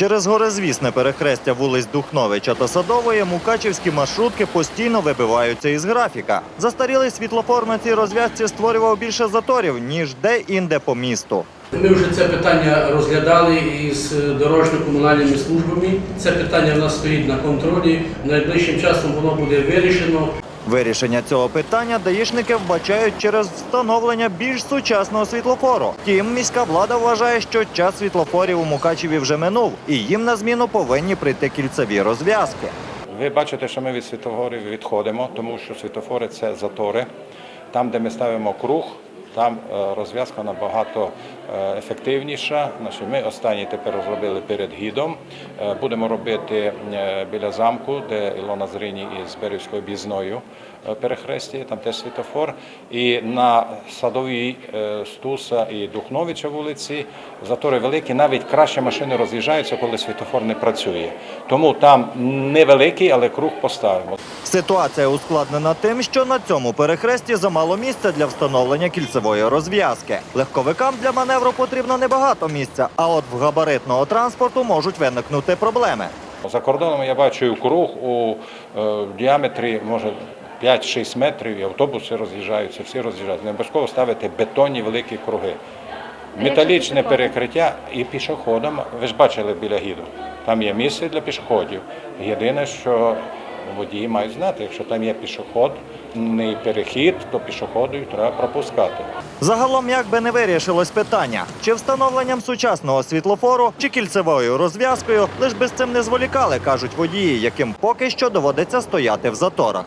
Через горизвісне перехрестя вулиць Духновича та Садової мукачівські маршрутки постійно вибиваються із графіка. Застарілий світлофор на цій розв'язці створював більше заторів, ніж де-інде по місту. Ми вже це питання розглядали із е, дорожньо-комунальними службами. Це питання в нас стоїть на контролі. Найближчим часом воно буде вирішено. Вирішення цього питання даїшники вбачають через встановлення більш сучасного світлофору. Втім, міська влада вважає, що час світлофорів у Мукачеві вже минув, і їм на зміну повинні прийти кільцеві розв'язки. Ви бачите, що ми від світофорів відходимо, тому що світофори це затори. Там, де ми ставимо круг, там е, розв'язка набагато ефективніша. Значить, Ми останній тепер зробили перед гідом. Е, Будемо робити е, біля замку, де Ілона Зрині із Берівською об'їзною е, перехресті, там теж світофор. І на садовій е, Стуса і Духновича вулиці затори великі, навіть краще машини роз'їжджаються, коли світофор не працює. Тому там невеликий, але круг поставимо. Ситуація ускладнена тим, що на цьому перехресті замало місця для встановлення кільцевої розв'язки. Легковикам для маневру потрібно небагато місця, а от в габаритного транспорту можуть виникнути проблеми. За кордоном я бачу круг у е, діаметрі може 5-6 метрів, і автобуси роз'їжджаються, всі роз'їжджаються. Не обов'язково ставити бетонні великі круги. Металічне перекриття і пішоходам. Ви ж бачили біля гіду. Там є місце для пішоходів. Єдине, що водії мають знати, якщо там є пішохідний перехід, то пішоходів треба пропускати. Загалом, як би не вирішилось питання, чи встановленням сучасного світлофору, чи кільцевою розв'язкою, лиш би з цим не зволікали, кажуть водії, яким поки що доводиться стояти в заторах.